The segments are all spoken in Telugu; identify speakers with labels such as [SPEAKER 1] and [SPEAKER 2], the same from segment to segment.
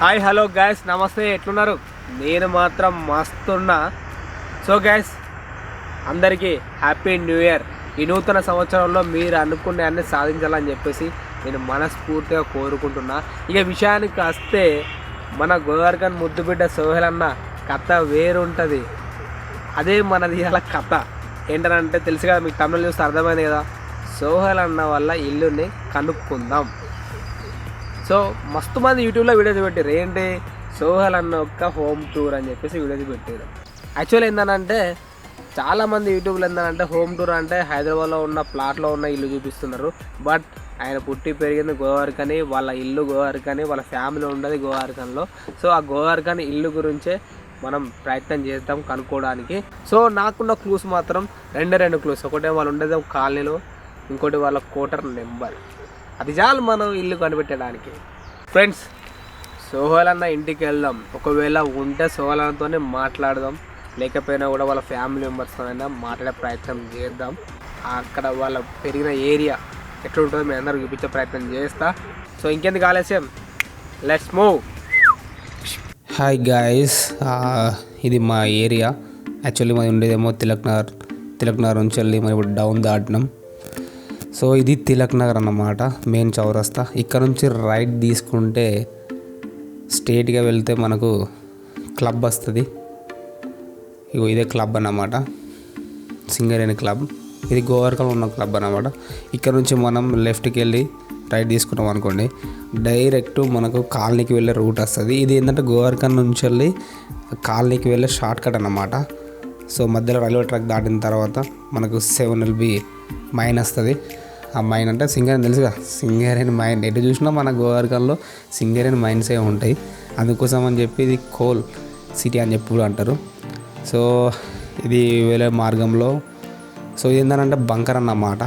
[SPEAKER 1] హాయ్ హలో గ్యాస్ నమస్తే ఎట్లున్నారు? నేను మాత్రం మస్తున్నా. సో గ్యాస్ అందరికీ హ్యాపీ న్యూ ఇయర్. ఈ నూతన సంవత్సరంలో మీరు అనుకునే అన్ని సాధించాలని చెప్పేసి నేను మనస్ఫూర్తిగా కోరుకుంటున్నా. ఇక విషయానికి వస్తే మన గోవర్ధన్ ముద్దుబిడ్డ సోహెల్ అన్న కథ వేరుంటుంది. అదే మనది ఇలా కథ. ఏంటంటే తెలుసు కదా మీకు తమిళ చూస్తే అర్థమైంది కదా? సోహెల్ అన్న వల్ల ఇల్లుని కనుక్కుందాం. సో మస్తు మంది యూట్యూబ్లో వీడియోస్ పెట్టారు ఏంటి? సోహల్ అన్న ఒక్క హోమ్ టూర్ అని చెప్పేసి వీడియోస్ పెట్టారు యాక్చువల్ ఏంటంటే చాలామంది యూట్యూబ్లో ఏంటంటే హోమ్ టూర్ అంటే హైదరాబాద్లో ఉన్న ప్లాట్లో ఉన్న ఇల్లు చూపిస్తున్నారు. బట్ ఆయన పుట్టి పెరిగింది గోవార్కని వాళ్ళ ఇల్లు గోవార్కని వాళ్ళ ఫ్యామిలీ ఉండదు గోవార్కన్లో సో ఆ గోవార్కన్ ఇల్లు గురించే మనం ప్రయత్నం చేద్దాం కనుక్కోవడానికి. సో నాకున్న క్లూస్ మాత్రం రెండే రెండు క్లూస్. ఒకటే వాళ్ళు ఉండేది ఒక కాలనీలో ఇంకోటి వాళ్ళ కోటర్ నెంబర్ అది చాలు మనం ఇల్లు కనిపెట్టడానికి. ఫ్రెండ్స్ సోహల్ ఇంటికి వెళ్దాం. ఒకవేళ ఉంటే సోహల్ మాట్లాడదాం. లేకపోయినా కూడా వాళ్ళ ఫ్యామిలీ మెంబర్స్తోనైనా మాట్లాడే ప్రయత్నం చేద్దాం. అక్కడ వాళ్ళ పెరిగిన ఏరియా ఎట్లుంటుందో మేము అందరూ చూపించే ప్రయత్నం చేస్తా. సో ఇంకెందుకు ఆలస్యం? లెట్స్ మూవ్
[SPEAKER 2] హాయ్ గాయస్ ఇది మా ఏరియా యాక్చువల్లీ మాది ఉండేదేమో తిలక్ నగర్ తిలక్ నగర్ నుంచి వెళ్ళి మరి ఇప్పుడు డౌన్ దాటినాం. సో ఇది తిలక్ నగర్ అన్నమాట మెయిన్ చౌరస్తా. ఇక్కడ నుంచి రైట్ తీసుకుంటే స్ట్రేట్గా వెళ్తే మనకు క్లబ్ వస్తుంది. ఇగో ఇదే క్లబ్ అన్నమాట సింగరేణి క్లబ్ ఇది గోవర్కలో ఉన్న క్లబ్ అన్నమాట. ఇక్కడ నుంచి మనం లెఫ్ట్కి వెళ్ళి రైట్ తీసుకున్నాం అనుకోండి డైరెక్ట్ మనకు కాలనీకి వెళ్ళే రూట్ వస్తుంది. ఇది ఏంటంటే గోవర్కన్ నుంచి వెళ్ళి కాలనీకి వెళ్ళే షార్ట్ కట్ అన్నమాట. సో మధ్యలో రైల్వే ట్రాక్ దాటిన తర్వాత మనకు సెవెన్ ఎల్బి మైన్ వస్తుంది. ఆ అంటే అంటే అని తెలుసుగా సింగరేణి మైండ్. ఎటు చూసినా మన గోవర్కన్లో సింగరేణి మైండ్సే ఉంటాయి. అందుకోసం అని చెప్పి ఇది కోల్ సిటీ అని చెప్పి కూడా అంటారు. సో ఇది వేరే మార్గంలో. సో ఏంటంటే బంకర్ అన్నమాట.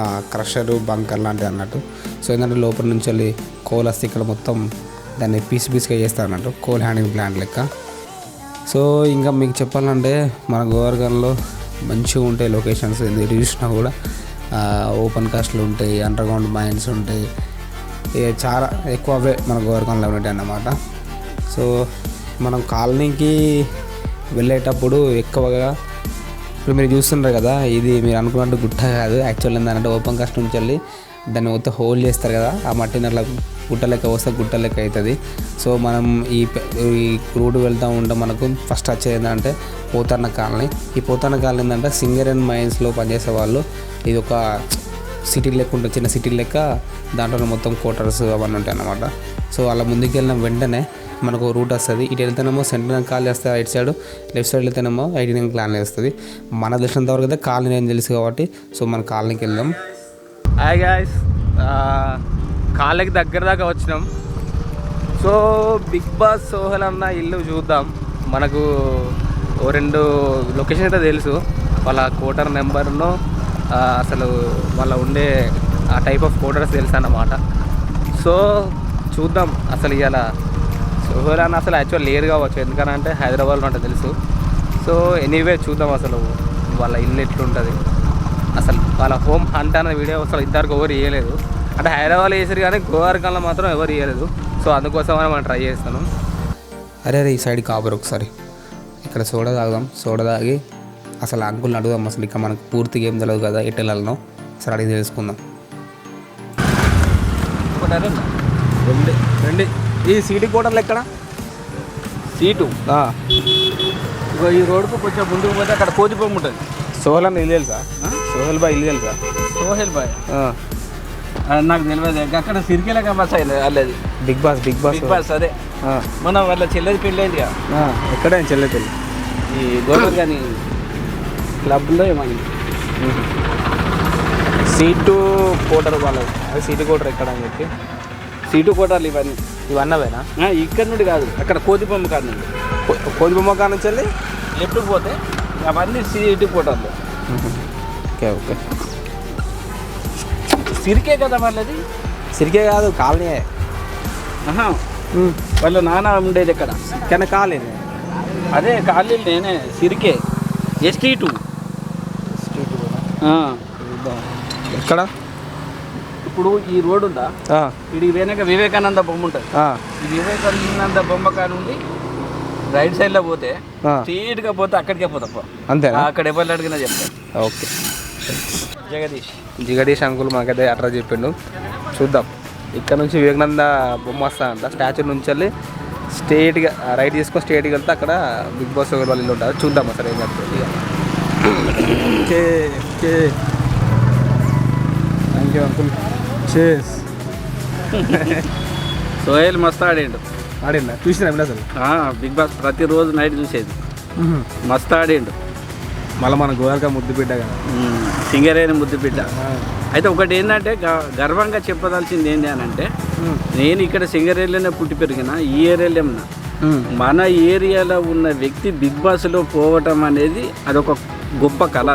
[SPEAKER 2] క్రషరు బంకర్ లాంటిది అన్నట్టు. సో ఏంటంటే లోపల నుంచి వెళ్ళి కోల్ వస్తే ఇక్కడ మొత్తం దాన్ని పీస్ పీస్గా చేస్తారు అన్నట్టు కోల్ హ్యాండింగ్ ప్లాంట్ లెక్క. సో ఇంకా మీకు చెప్పాలంటే మన గోవర్గన్లో మంచిగా ఉంటాయి లొకేషన్స్. ఎందుకు చూసినా కూడా ఓపెన్ కాస్ట్లు ఉంటాయి అండర్ గ్రౌండ్ మైన్స్ ఉంటాయి. ఇక చాలా ఎక్కువ అవే మన గోవర్గన్లో ఉంటాయి అన్నమాట. సో మనం కాలనీకి వెళ్ళేటప్పుడు ఎక్కువగా ఇప్పుడు మీరు చూస్తుంటారు కదా ఇది మీరు అనుకున్నట్టు గుట్ట కాదు. యాక్చువల్ ఏంటంటే ఓపెన్ కాస్ట్ నుంచి వెళ్ళి దాన్ని మొత్తం హోల్డ్ చేస్తారు కదా ఆ మట్టిని అట్లా గుట్ట లెక్క వస్తే గుట్ట లెక్క అవుతుంది సో మనం ఈ ఈ రూట్ వెళ్తూ ఉంటే మనకు ఫస్ట్ వచ్చేది ఏంటంటే పోతన్న కాలనీ. ఈ పోతన్న కాలనీ ఏంటంటే సింగర్ అండ్ మైన్స్లో పనిచేసే వాళ్ళు. ఇది ఒక సిటీ లెక్క ఉంటుంది చిన్న సిటీ లెక్క దాంట్లో మొత్తం క్వార్టర్స్ అవన్నీ ఉంటాయి అన్నమాట సో అలా ముందుకు వెళ్ళిన వెంటనే మనకు రూట్ వస్తుంది. ఇటు వెళ్తేనేమో సెంటర్ కాల్ చేస్తే రైట్ సైడ్ లెఫ్ట్ సైడ్ వెళ్తేనేమో ఐటీ నైన్ ప్లాన్ వేస్తుంది మన తెలిసినంత వరకు అయితే కాలనీ నేను తెలుసు కాబట్టి సో మన కాలనీకి వెళ్దాం.
[SPEAKER 1] హాయ్ గాయస్ కాళ్ళకి దగ్గర దాకా వచ్చినాం. సో బిగ్ బాస్ సోహల్ అన్న ఇల్లు చూద్దాం. మనకు ఓ రెండు లొకేషన్ అయితే తెలుసు. వాళ్ళ కోటర్ నెంబర్ను అసలు వాళ్ళ ఉండే ఆ టైప్ ఆఫ్ కోడర్స్ తెలుసు అన్నమాట సో చూద్దాం అసలు ఇవాళ సోహల్ అన్న అసలు యాక్చువల్ లేరు కావచ్చు ఎందుకనంటే హైదరాబాద్లో అంటే తెలుసు. సో ఎనీవే చూద్దాం అసలు వాళ్ళ ఇల్లు ఎట్లుంటుంది. అసలు వాళ్ళ హోమ్ హంట్ అనే వీడియో అసలు ఇంతవరకు ఎవరు ఇవ్వలేదు అంటే హైదరాబాద్ వేసారు కానీ గోవార్కంలో మాత్రం ఎవరు ఇవ్వలేదు సో అందుకోసమని మనం ట్రై చేస్తాను
[SPEAKER 2] అరే అరే ఈ సైడ్ కాబరు ఒకసారి. ఇక్కడ సోడా తాగుదాం. సోడా తాగి అసలు అంకుల్ని అడుగుదాం అసలు ఇక మనకు పూర్తిగా ఏం తెలియదు కదా ఎటు వెళ్ళాలనో అసలు అడిగి తెలుసుకుందాం
[SPEAKER 1] రెండు రెండు. ఈ సీటు కోటర్లు ఎక్కడ? సీటు.
[SPEAKER 3] ఇగో ఈ రోడ్కు కొంచెం ముందుకు పోతే అక్కడ కోతిపోము ఉంటుంది.
[SPEAKER 1] సోహల్ అన్న ఇల్లు తెలుసా సోహల్ బాయ్ ఇల్లు తెలుసా
[SPEAKER 3] సోహెల్ బాయ్? నాకు తెలియదు. అక్కడ సిరికెల బస్ అయింది వాళ్ళది.
[SPEAKER 1] Big boss big boss.
[SPEAKER 3] Big boss అదే. మన వాళ్ళ చెల్లెది పెళ్ళి అయింది
[SPEAKER 1] ఎక్కడే చెల్లె పెళ్ళి.
[SPEAKER 3] ఈ గోవర్ కానీ క్లబ్లో ఏమైంది?
[SPEAKER 1] సీటు కోటర్ వాళ్ళది. అది సీటు కోటర్ ఎక్కడ అని చెప్పి.
[SPEAKER 3] సీటు కోటాలు ఇవన్నీ
[SPEAKER 1] ఇవన్నవేనా?
[SPEAKER 3] ఆ, ఇక్కడ నుండి కాదు. అక్కడ కోతిబొమ్మ కాడ నుండి.
[SPEAKER 1] కోదిబొమ్మ కాడ నుంచి వెళ్ళి?
[SPEAKER 3] లెఫ్ట్కి పోతే? అవన్నీ సీటు కోటాలు
[SPEAKER 1] ఓకే ఓకే.
[SPEAKER 3] సిరికే కదా వాళ్ళది?
[SPEAKER 1] సిరికే కాదు కాలనీ
[SPEAKER 3] వాళ్ళ నాన్న ఉండేది ఎక్కడ?
[SPEAKER 1] కానీ కాలనీ.
[SPEAKER 3] అదే కాలనీ నేనే సిరికే. ST two.
[SPEAKER 1] ఎక్కడ?
[SPEAKER 3] ఇప్పుడు ఈ రోడ్ ఉందా? ఇది వెనక వివేకానంద బొమ్మ ఉంటుంది. ఈ వివేకానంద బొమ్మ కాడ నుండి రైట్ సైడ్లో పోతే. స్ట్రీట్గా పోతే అక్కడికే పోతా. పో.
[SPEAKER 2] అంతేనా
[SPEAKER 3] అక్కడ ఎవరు అడిగినా చెప్తాను
[SPEAKER 2] ఓకే.
[SPEAKER 3] జగదీష్.
[SPEAKER 2] జిగడీష్ అంకుల్ మనకైతే అడ్రస్ చెప్పిండు. చూద్దాం. ఇక్కడ నుంచి వివేకానంద బొమ్మ వస్తా అంట స్టాచ్యూ నుంచి వెళ్ళి స్ట్రేట్గా రైట్ తీసుకొని స్ట్రేట్గా వెళ్తే అక్కడ బిగ్ బాస్ వాళ్ళు ఇల్లు ఉంటారు చూద్దాం అసలు ఏం చెప్తుంది okay okay thank you uncle చేస్
[SPEAKER 3] సోహెల్ మస్తు ఆడిండు.
[SPEAKER 2] ఆడిందా చూసినా అసలు
[SPEAKER 3] ఆ, బిగ్ బాస్ ప్రతిరోజు నైట్ చూసేది. మస్తు ఆడిండు.
[SPEAKER 2] మళ్ళీ మన గోవాల్కా ముద్దు బిడ్డ కదా.
[SPEAKER 3] ఉమ్, సింగరేణి ముద్దు బిడ్డ. అయితే ఒకటి ఏంటంటే గర్వంగా చెప్పదలసింది ఏంటి అని అంటే నేను ఇక్కడ సింగరేణిలోనే పుట్టి పెరిగిన ఈ ఏరియాలో మన ఏరియాలో ఉన్న వ్యక్తి బిగ్ బాస్లో పోవటం అనేది అదొక గొప్ప కళ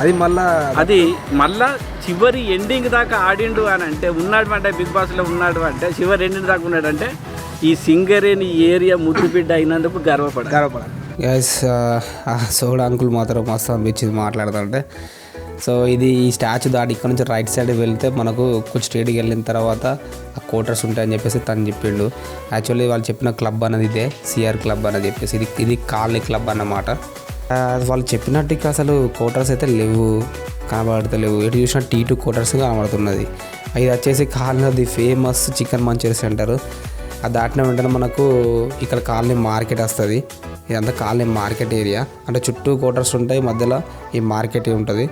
[SPEAKER 2] అది. మళ్ళా
[SPEAKER 3] అది మళ్ళా చివరి ఎండింగ్ దాకా ఆడిండు అని అంటే ఉన్నాడు అంటే బిగ్ బాస్లో ఉన్నాడు అంటే చివరి ఎండింగ్ దాకా ఉన్నాడు అంటే ఈ సింగరేణి ఏరియా ముద్దు బిడ్డ అయినందుకు గర్వపడాలి.
[SPEAKER 2] గర్వపడాలి. గైస్ సోడా అంకుల్ మాత్రం మస్తు అనిపించింది మాట్లాడుతుంటే సో ఇది ఈ స్టాచ్యూ దాటి ఇక్కడ నుంచి రైట్ సైడ్ వెళ్తే మనకు కొంచెం స్ట్రేట్కి వెళ్ళిన తర్వాత ఆ కోటర్స్ ఉంటాయని చెప్పేసి తను చెప్పిండు. యాక్చువల్లీ వాళ్ళు చెప్పిన క్లబ్ అనేది ఇదే సిఆర్ క్లబ్ అని చెప్పేసి. ఇది ఇది కాలనీ క్లబ్ అన్నమాట. వాళ్ళు చెప్పినట్టు ఇక అసలు కోటర్స్ అయితే లేవు కనబడతలేవు. ఎటు చూసినా టీ టూ కోటర్స్ కనబడుతున్నది. ఇది వచ్చేసి colony famous chicken manchurian center ఆ దాటిన వెంటనే మనకు ఇక్కడ కాలనీ మార్కెట్ వస్తుంది. ఇదంతా కాలనీ మార్కెట్ ఏరియా. అంటే చుట్టూ క్వార్టర్స్ ఉంటాయి మధ్యలో ఈ మార్కెట్ ఉంటుంది.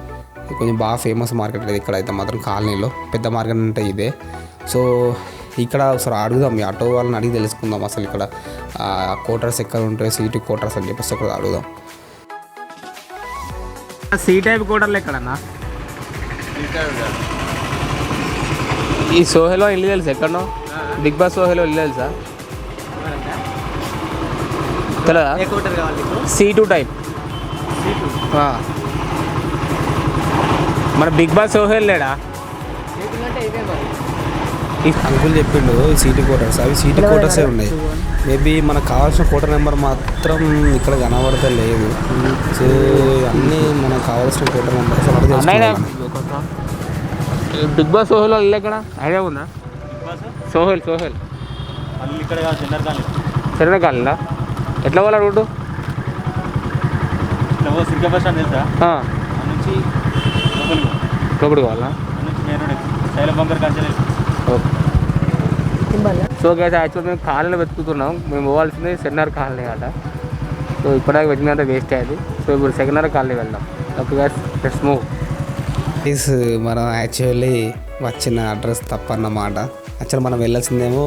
[SPEAKER 2] కొంచెం బాగా ఫేమస్ మార్కెట్ ఇది ఇక్కడ అయితే మాత్రం కాలనీలో. పెద్ద మార్కెట్ అంటే ఇదే. సో ఇక్కడ ఒకసారి అడుగుదాం. మీ ఆటో వాళ్ళని అడిగి తెలుసుకుందాం అసలు ఇక్కడ క్వార్టర్స్ ఎక్కడ ఉంటాయి సీటు క్వార్టర్స్ అని చెప్పేసి ఒకటి అడుగుదాం. సి టైప్ కోటర్లు ఎక్కడన్నా? ఈ సోహెలో ఇల్లు తెలుసు ఎక్కడనో? బిగ్ బాస్ సోహెలో ఇల్లు తెలుసా? తెలియదా సి టూ టైప్. ఆ. మన బిగ్ బాస్ సోహెల్ లేడా? అంకుల్ చెప్పిండు సీటీ కోటర్స్ అవి సీటీ కోటర్సే ఉన్నాయి. మేబీ మనకు కావాల్సిన కోటర్ నెంబర్ మాత్రం ఇక్కడ కనబడతా లేదు సో అన్నీ మనకు కావాల్సిన quarter number. Big boss Sohel ఇల్లు ఎక్కడ? ఐడియా ఉందా? సోహెల్ సోహెల్.
[SPEAKER 3] ఇక్కడ సెంటర్ కానీ
[SPEAKER 2] సరైన కాలేదా ఎట్లా పోవాలా రోడ్డు లోపలికి పోవాలా.
[SPEAKER 3] శైలం బంకర్ కాంచెల్
[SPEAKER 2] సో గైస్ యాక్చువల్ మేము కాలనీలో వెతుకుతున్నాం. మేము పోవాల్సింది సెకండర్ కాలనీ అట. సో ఇప్పటిదాకా వెతికినంత వేస్ట్ అయ్యేది సో ఇప్పుడు సెకండర్ కాలనీ వెళ్దాం. Okay guys let's move please మనం యాక్చువల్లీ వచ్చిన అడ్రస్ తప్పన్నమాట. యాక్చువల్ మనం వెళ్ళాల్సిందేమో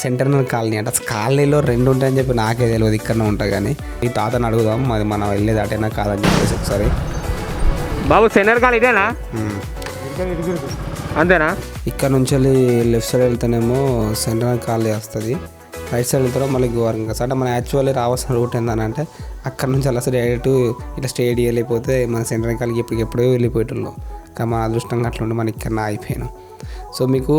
[SPEAKER 2] సెంటర్నల్ కాలనీ అంటే. అసలు కాలనీలో రెండు ఉంటాయని చెప్పి నాకే తెలియదు ఇక్కడనే ఉంటాయి కానీ. ఈ తాతని అడుగుదాం మరి మనం వెళ్ళేది అటైనా కాదని చెప్పేసి ఒకసారి. బాబు సెంటర్ కాలనీ ఇదేనా? అంతేనా? ఇక్కడ నుంచి వెళ్ళి లెఫ్ట్ సైడ్ వెళ్తేనేమో సెంట్రల్ కాలనీ వస్తుంది. రైట్ సైడ్ వెళ్తారో మళ్ళీ గోవారం కదా అంటే మన యాక్చువల్లీ రావాల్సిన రూట్ ఏంటంటే అక్కడ నుంచి అలా డైరెక్ట్ ఇట్లా స్టేడియం వెళ్ళిపోతే మన సెంట్రల్ కాలనీకి ఎప్పటికెప్పుడో ఎప్పుడో వెళ్ళిపోయేటోళ్ళం. కానీ మన అదృష్టంగా అట్లా ఉండి మన ఇక్కడ అయిపోయాను సో మీకు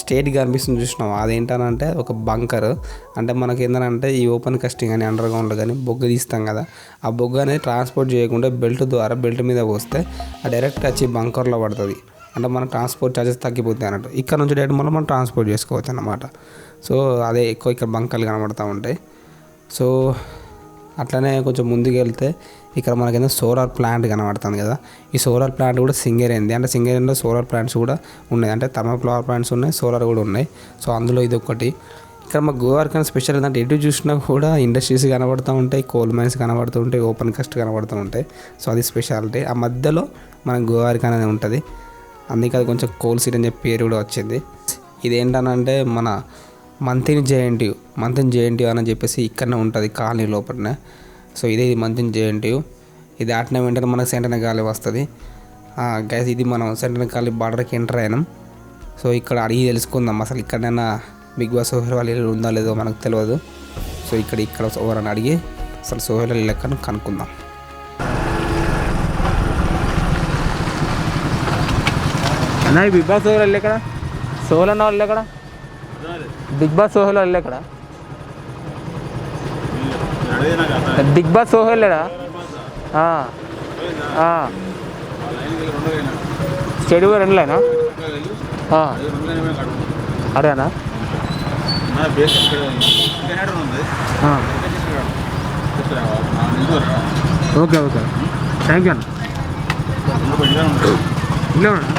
[SPEAKER 2] స్టేట్ కనిపిస్తుంది చూసినాం అదేంటనంటే ఒక బంకర్ అంటే మనకి ఏంటంటే ఈ ఓపెన్ కస్టింగ్ అని అండర్ గ్రౌండ్ కానీ బొగ్గ తీస్తాం కదా. ఆ బొగ్గ అనేది ట్రాన్స్పోర్ట్ చేయకుండా బెల్ట్ ద్వారా బెల్ట్ మీద పోస్తే ఆ డైరెక్ట్ వచ్చి బంకర్లో పడుతుంది. అంటే మన ట్రాన్స్పోర్ట్ ఛార్జెస్ తగ్గిపోతాయి అన్నట్టు. ఇక్కడ నుంచి డైరెక్ట్ మళ్ళీ మనం ట్రాన్స్పోర్ట్ చేసుకోవచ్చు అన్నమాట. సో అదే ఎక్కువ ఇక్కడ బంకలు కనబడుతూ ఉంటాయి. సో అట్లనే కొంచెం ముందుకు వెళ్తే ఇక్కడ మనకేదో సోలార్ ప్లాంట్ కనబడుతుంది కదా. ఈ సోలార్ ప్లాంట్ కూడా సింగరేంది అంటే సింగరేన్లో సోలార్ ప్లాంట్స్ కూడా ఉన్నాయి. అంటే థర్మల్ పవర్ ప్లాంట్స్ ఉన్నాయి సోలార్ కూడా ఉన్నాయి. సో అందులో ఇది ఒకటి. ఇక్కడ మా గోవార్కన్ స్పెషల్ ఏంటంటే ఎటు చూసినా కూడా ఇండస్ట్రీస్ కనబడుతూ ఉంటాయి కోల్ మైన్స్ కనబడుతూ ఉంటాయి ఓపెన్ కస్ట్ కనబడుతూ ఉంటాయి. సో అది స్పెషాలిటీ ఆ మధ్యలో మన గోవార్కన్ అనేది ఉంటుంది. అందుకే అది కొంచెం కోల్ సీట్ అని చెప్పి పేరు కూడా వచ్చింది. ఇదేంటనంటే మన మంతిని జేఎన్టీయు మంతిని జేఎన్టీయు అని చెప్పేసి ఇక్కడనే ఉంటుంది కాలనీ లోపలనే. సో ఇదే మంతిని జేఎన్టీయు ఇది ఆటిన వెంటనే మనకు సెంటర్న గాలి వస్తుంది. గైస్ ఇది మనం సెంటర్న గాలి బార్డర్కి ఎంటర్ అయినాం. సో ఇక్కడ అడిగి తెలుసుకుందాం అసలు ఇక్కడైనా బిగ్ బాస్ సోహెల్ వాళ్ళ ఇల్లు ఉందా లేదో మనకు తెలియదు సో ఇక్కడ ఇక్కడ ఎవరైనా అడిగి అసలు సోహెల్ వాళ్ళ లెక్కను కనుక్కుందాం. అన్న బిగ్ బాస్ సోహెల్ వెళ్ళి ఎక్కడ సోహెల్ అన్న వాళ్ళు ఎక్కడ బిగ్ బాస్ సోహెల్ వాళ్ళు ఎక్కడ బిగ్ బాస్ సోహెల్ లేడా స్టేడియం రెండు లైనా అరేనా ఓకే ఓకే థ్యాంక్ యూ అన్న ఇల్లే ఉన్నా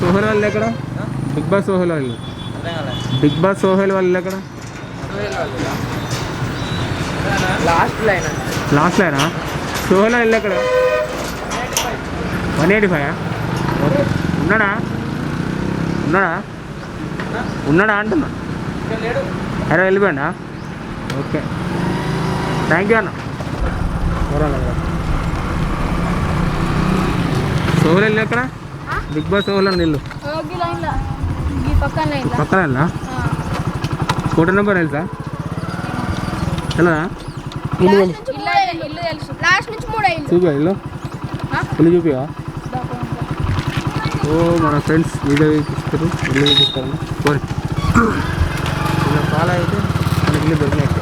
[SPEAKER 2] సోహెల్ వాళ్ళు ఎక్కడ? బిగ్ బాస్ సోహెల్ వాళ్ళు బిగ్ బాస్ సోహెల్ వాళ్ళు ఎక్కడ?
[SPEAKER 1] లాస్ట్ లైన్
[SPEAKER 2] లాస్ట్ లైనా? సోహెల్ వాళ్ళు ఎక్కడ? One eighty five? ఉన్నాడా? ఉన్నాడా? ఉన్నాడా అంటున్నా. అరే వెళ్ళిపోయాడా? ఓకే. థ్యాంక్ యూ అన్న. సోహెల్ వెళ్ళి ఎక్కడ? బిగ్ బాస్ సోహెల్ అని ఇల్లు.
[SPEAKER 4] ఈ లైన్లో ఈ పక్కన
[SPEAKER 2] వెళ్ళా స్కూటర్ నెంబర్ తెలుసా? తెలదా
[SPEAKER 4] ఇల్లు ఇల్లు తెలుసు. లాస్ట్ నుంచి మూడు ఇల్లు.
[SPEAKER 2] చూపా ఇల్లు? ఇల్లు చూపివా? ఓ మన ఫ్రెండ్స్ వీడియో చూపిస్తారు. ఇల్లు చూపిస్తారు. పోనీ. ఇలా ఫాలో అయితే మన ఇల్లు దొరికినట్టు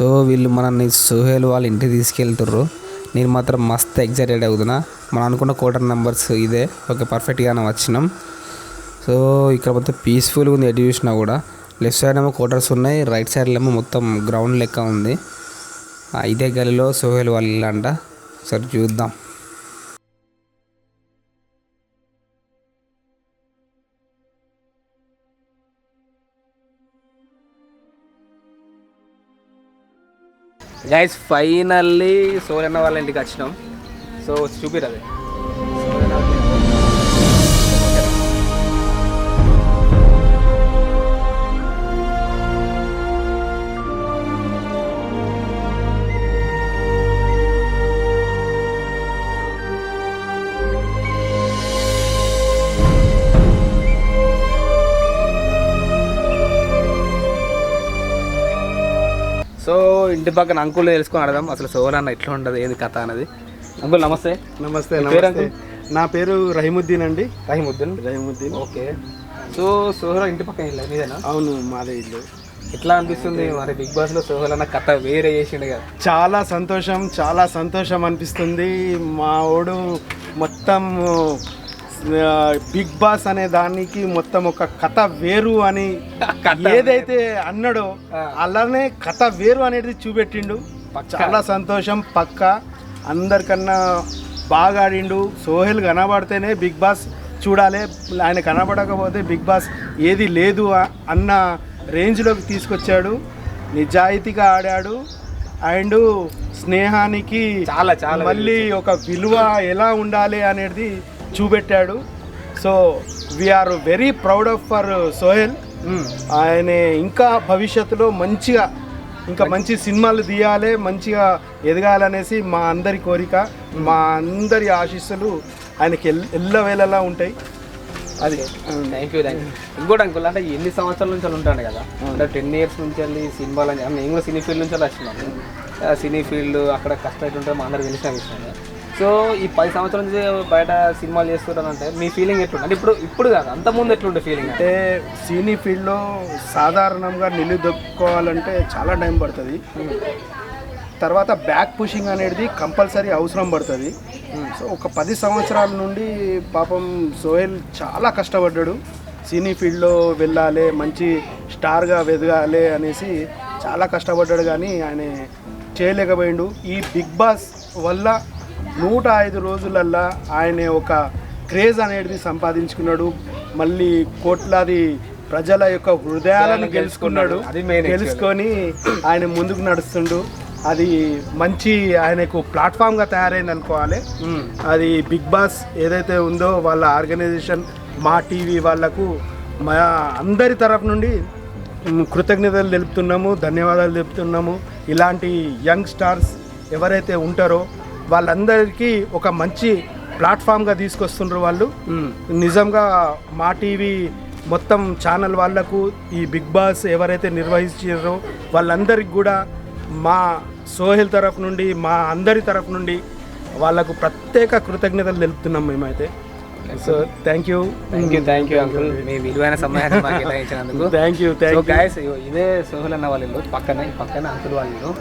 [SPEAKER 2] సో వీళ్ళు మనల్ని సుహేల్ వాళ్ళ ఇంటికి తీసుకెళ్తుర్రు. నేను మాత్రం మస్త్ ఎగ్జైటెడ్ అవుతున్నా. మనం అనుకున్న కోటర్ నెంబర్స్ ఇదే. ఓకే పర్ఫెక్ట్గానే వచ్చినాం. సో ఇక్కడ మొత్తం పీస్ఫుల్గా ఉంది ఎటు చూసినా కూడా. లెఫ్ట్ సైడ్ ఏమో కోటర్స్ ఉన్నాయి రైట్ సైడ్లో ఏమో మొత్తం గ్రౌండ్ లెక్క ఉంది. ఇదే గలిలో సోహెల్ వాళ్ళ ఇల్లు అంట. సరే చూద్దాం.
[SPEAKER 1] గైస్ ఫైనల్లీ సోరన్న వాళ్ళ ఇంటికి వచ్చినాం. సో చూపిరు అది సో ఇంటి పక్కన అంకుల్ తెలుసుకొని అడదాం అసలు సోరన్న ఎట్లా ఉంటుంది ఏది కథ అనేది. అంకుల్ నమస్తే.
[SPEAKER 5] నమస్తే నమస్తే. నా పేరు రహిముద్దీన్ అండి.
[SPEAKER 1] రహీముద్దీన్?
[SPEAKER 5] రహిముద్దీన్.
[SPEAKER 1] ఓకే. సో సోహరా ఇంటి పక్కన ఇల్లు? మీదేనా?
[SPEAKER 5] అవును మాదే ఇల్లు.
[SPEAKER 1] ఎట్లా అనిపిస్తుంది? మరి బిగ్ బాస్లో సోహల్ అన్న కథ వేరే చేసిండు కదా.
[SPEAKER 5] చాలా సంతోషం చాలా సంతోషం అనిపిస్తుంది. మా వాడు మొత్తం బిగ్ బాస్ అనే దానికి మొత్తం ఒక కథ వేరు అని ఏదైతే అన్నాడో అలానే కథ వేరు అనేది చూపెట్టిండు. చాలా సంతోషం పక్క. అందరికన్నా బాగా ఆడిండు. సోహెల్ కనబడితేనే బిగ్ బాస్ చూడాలి. ఆయన కనబడకపోతే బిగ్ బాస్ ఏది లేదు అన్న రేంజ్లోకి తీసుకొచ్చాడు. నిజాయితీగా ఆడాడు. అండ్ స్నేహానికి
[SPEAKER 1] చాలా, చాలా
[SPEAKER 5] మళ్ళీ ఒక విలువ ఎలా ఉండాలి అనేది చూపెట్టాడు. So we are very proud of for Sohel ఆయన ఇంకా భవిష్యత్తులో మంచిగా ఇంకా మంచి సినిమాలు తీయాలి మంచిగా ఎదగాలనేసి మా అందరి కోరిక మా అందరి ఆశీస్సులు ఆయనకి ఎల్ ఎల్లవేళలా ఉంటాయి.
[SPEAKER 1] అది. థ్యాంక్ యూ థ్యాంక్ యూ ఇంకోటి అంకుల్ అంటే ఎన్ని సంవత్సరాల నుంచి ఉంటాను కదా? అంటే టెన్ ఇయర్స్ నుంచి వెళ్ళి సినిమాలు అని నేను కూడా సినీ ఫీల్డ్ నుంచి అలా వచ్చినాను. సినీ ఫీల్డ్ అక్కడ కష్టం ఉంటుంది మా అందరికి తెలిసిన విషయం. సో ఈ పది సంవత్సరాల నుంచి బయట సినిమాలు చేస్తుంటానంటే మీ ఫీలింగ్ ఎట్లుంది అంటే ఇప్పుడు ఇప్పుడు కాదు అంత ముందు ఎట్లుండే ఫీలింగ్
[SPEAKER 5] అంటే సినీ ఫీల్డ్లో సాధారణంగా నిలుదొక్కోవాలంటే చాలా టైం పడుతుంది. తర్వాత బ్యాక్ పుషింగ్ అనేది కంపల్సరీ అవసరం పడుతుంది. సో ఒక పది సంవత్సరాల నుండి పాపం సోహెల్ చాలా కష్టపడ్డాడు. సినీ ఫీల్డ్లో వెళ్ళాలి మంచి స్టార్గా వెదగాలి అనేసి చాలా కష్టపడ్డాడు కానీ ఆయన చేయలేకపోయిండు. ఈ బిగ్ బాస్ వల్ల నూట ఐదు రోజులల్లా ఆయన ఒక క్రేజ్ అనేది సంపాదించుకున్నాడు. మళ్ళీ కోట్లాది ప్రజల యొక్క హృదయాలను గెలుచుకున్నాడు. గెలుచుకొని ఆయన ముందుకు నడుస్తుండు. అది మంచి ఆయనకు ప్లాట్ఫామ్గా తయారైంది అనుకోవాలి. అది బిగ్ బాస్ ఏదైతే ఉందో వాళ్ళ ఆర్గనైజేషన్ మా టీవీ వాళ్ళకు మా అందరి తరఫు నుండి కృతజ్ఞతలు తెలుపుతున్నాము ధన్యవాదాలు తెలుపుతున్నాము. ఇలాంటి యంగ్ స్టార్స్ ఎవరైతే ఉంటారో వాళ్ళందరికీ ఒక మంచి ప్లాట్ఫామ్గా తీసుకొస్తుండ్రు వాళ్ళు. నిజంగా మా టీవీ మొత్తం ఛానల్ వాళ్ళకు ఈ బిగ్ బాస్ ఎవరైతే నిర్వహించారో వాళ్ళందరికీ కూడా మా సోహెల్ తరఫు నుండి మా అందరి తరఫు నుండి వాళ్ళకు ప్రత్యేక కృతజ్ఞతలు తెలుపుతున్నాం మేమైతే. So thank you
[SPEAKER 1] thank you thank you uncle మీ విలువైన సమయాన్ని మాకు కేటాయించినందుకు.
[SPEAKER 5] Thank you thank you
[SPEAKER 1] guys ఇదే సోహుల్ అన్న వాళ్ళ ఇల్లు పక్కనే పక్కనే అంకుల్ వాళ్ళ ఇల్లు.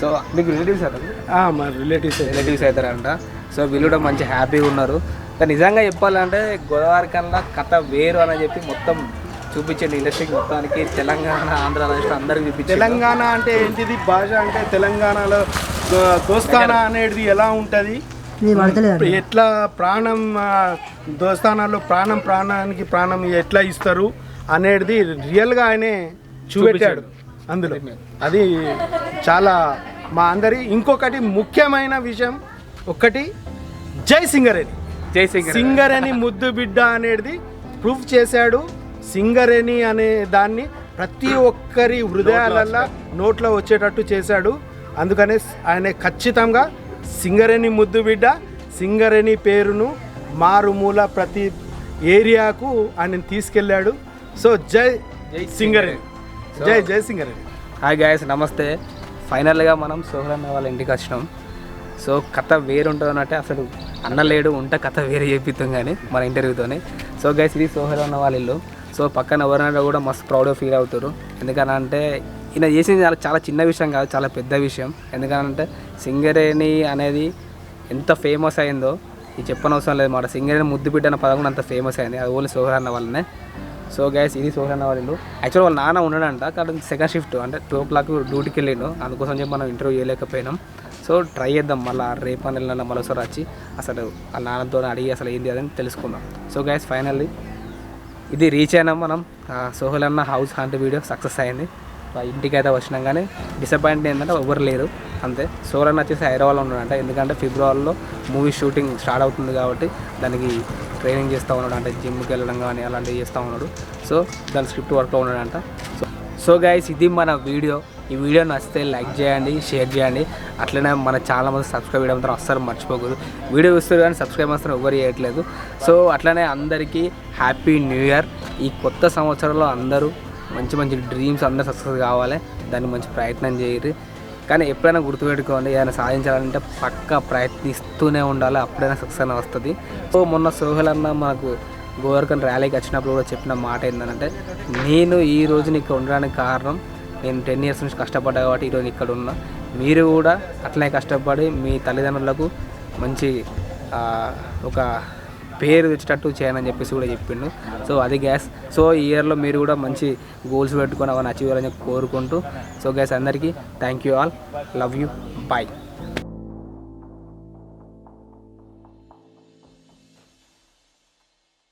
[SPEAKER 1] సో మీకు రిలేటివ్స్ అవుతారు
[SPEAKER 5] మా రిలేటివ్స్
[SPEAKER 1] రిలేటివ్స్ అవుతారంట. సో వీళ్ళు కూడా మంచి హ్యాపీగా ఉన్నారు. కానీ నిజంగా చెప్పాలంటే గోదావరి కన్నా కథ వేరు అని చెప్పి మొత్తం చూపించండి. ఇండస్ట్రీకి మొత్తానికి తెలంగాణ ఆంధ్ర రాష్ట్రం అందరికి చూపించండి.
[SPEAKER 5] తెలంగాణ అంటే ఏంటిది? భాష అంటే తెలంగాణలో దోస్తానా అనేది ఎలా ఉంటుంది? ఎట్లా ప్రాణం ఆ, దోస్తానాలో ప్రాణం ప్రాణానికి ప్రాణం ఎట్లా ఇస్తారు అనేది రియల్గా ఆయనే చూపెట్టాడు అందులో. అది చాలా మా అందరి ఇంకొకటి ముఖ్యమైన విషయం ఒకటి జై సింగరేణి.
[SPEAKER 1] జై సింగ్
[SPEAKER 5] సింగరేణి ముద్దు బిడ్డ అనేది ప్రూఫ్ చేశాడు. సింగరేణి అనే దాన్ని ప్రతి ఒక్కరి హృదయాలల్లో నోట్లో వచ్చేటట్టు చేశాడు. అందుకనే ఆయన ఖచ్చితంగా సింగరేణి ముద్దు బిడ్డ సింగరేణి పేరును మారుమూల ప్రతి ఏరియాకు ఆయన తీసుకెళ్ళాడు. సో జై జై సింగరేణి. జై జై సింగరేణి.
[SPEAKER 1] హాయ్ గాయస్ నమస్తే. ఫైనల్గా మనం సోహర్ అన్న వాళ్ళ ఇంటికి వచ్చినాం. సో కథ వేరు ఉంటుంది అన్నట్టే అసలు అన్న లేడు ఉంటే కథ వేరే చెప్పిస్తాం కానీ మన ఇంటర్వ్యూతోనే. సో గైస్ ఇది సోహర్ అన్న వాళ్ళ ఇల్లు. సో పక్కన ఎవరైనా కూడా మస్తు ప్రౌడ్గా ఫీల్ అవుతారు. ఎందుకనంటే ఈయన చేసింది చాలా చాలా చిన్న విషయం కాదు చాలా పెద్ద విషయం. ఎందుకనంటే సింగరేణి అనేది ఎంత ఫేమస్ అయిందో ఇది చెప్పనవసరం లేదు మాట. సింగరేణి ముద్దు బిడ్డన పదం కూడా అంత ఫేమస్ అయింది. అది ఓన్లీ సోహరాన్న అన్న వాళ్ళనే సో గైస్ ఇది సోహరాన్న అన్న వాళ్ళు యాక్చువల్ వాళ్ళ నాన్న ఉన్నాడంట కానీ సెకండ్ షిఫ్ట్ అంటే టూ ఓ క్లాక్ డ్యూటీకి వెళ్ళిండు. అందుకోసం చెప్పి మనం ఇంటర్వ్యూ చేయలేకపోయినాం. సో ట్రై చేద్దాం మళ్ళీ రేపు అని వెళ్ళిన మరోసారి వచ్చి అసలు ఆ నాన్నతో అడిగి అసలు ఏంది అదని తెలుసుకుందాం. సో గైస్ ఫైనల్లీ ఇది రీచ్ అయినాం మనం. సోహల్ అన్న హౌస్ హంట్ వీడియో సక్సెస్ అయింది. ఇంటికి అయితే వచ్చినాం కానీ డిసప్పాయింట్ ఏంటంటే ఎవరు లేరు. అంతే. సోహెల్ వచ్చేసి హైదరాబాద్లో ఉన్నాడంట. ఎందుకంటే ఫిబ్రవరిలో మూవీ షూటింగ్ స్టార్ట్ అవుతుంది కాబట్టి దానికి ట్రైనింగ్ చేస్తూ ఉన్నాడు. అంటే జిమ్కి వెళ్ళడం కానీ అలాంటివి చేస్తూ ఉన్నాడు. సో దాని స్క్రిప్ట్ వర్క్లో ఉన్నాడంట. సో సో గైస్ ఇది మన వీడియో. ఈ వీడియో నచ్చితే లైక్ చేయండి షేర్ చేయండి. అట్లనే మన చాలా మంది సబ్స్క్రైబ్ చేయడం మాత్రం అస్సలు మర్చిపోకూడదు. వీడియో చూస్తారు కానీ సబ్స్క్రైబ్ మాత్రం ఎవరు చేయట్లేదు. సో అట్లనే అందరికీ హ్యాపీ న్యూ ఇయర్ ఈ కొత్త సంవత్సరంలో అందరూ మంచి మంచి డ్రీమ్స్ అందరూ సక్సెస్ కావాలి. దాన్ని మంచి ప్రయత్నం చేయరు. కానీ ఎప్పుడైనా గుర్తుపెట్టుకోండి ఏదైనా సాధించాలంటే పక్కా ప్రయత్నిస్తూనే ఉండాలి. అప్పుడైనా సక్సెస్ అని వస్తుంది. సో మొన్న సోహెల్ అన్న మనకు గోవర్కన్ ర్యాలీకి వచ్చినప్పుడు కూడా చెప్పిన మాట ఏంటంటే నేను ఈ రోజున ఇక్కడ ఉండడానికి కారణం నేను టెన్ ఇయర్స్ నుంచి కష్టపడ్డా కాబట్టి ఈరోజు ఇక్కడ ఉన్నా. మీరు కూడా అట్లనే కష్టపడి మీ తల్లిదండ్రులకు మంచి ఒక పేరు తెచ్చేటట్టు చేయనని చెప్పేసి కూడా చెప్పిండు. సో అది గ్యాస్ సో ఈ ఇయర్లో మీరు కూడా మంచి గోల్స్ పెట్టుకొని అవన్నీ అచీవ్ చేయాలని కోరుకుంటూ సో గ్యాస్ అందరికీ thank you all love you bye